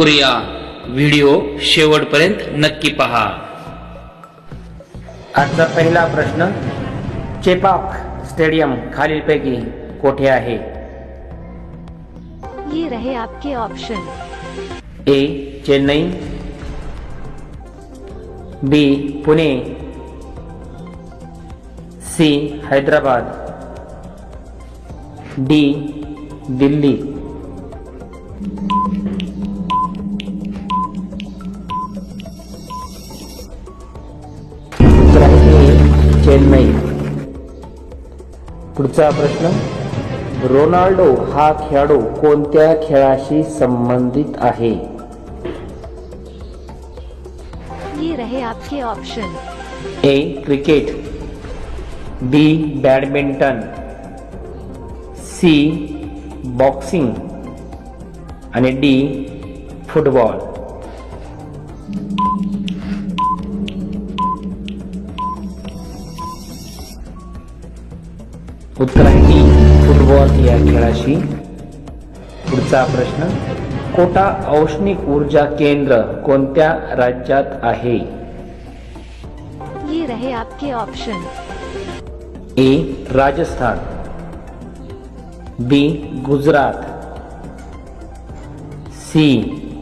करूया व्हिडिओ शेवटपर्यंत नक्की पहा. आजचा पहिला प्रश्न चेपाक स्टेडियम खालीलपैकी कोठे आहे? ये रहे आपके option A Chennai. B Pune. C Hyderabad. D Delhi. Chennai. पुढचा प्रश्न रोनाल्डो हा खेळाडू कोणत्या खेळाशी संबंधित आहे? ये रहे आपके option A cricket. B badminton. C boxing. आणि डी फुटबॉल उत्तर आहे डी फुटबॉल या खेळाशी. पुढचा प्रश्न कोटा औष्णिक ऊर्जा केंद्र कोणत्या राज्यात आहे? ये रहे आपके option A Rajasthan. B Gujarat. C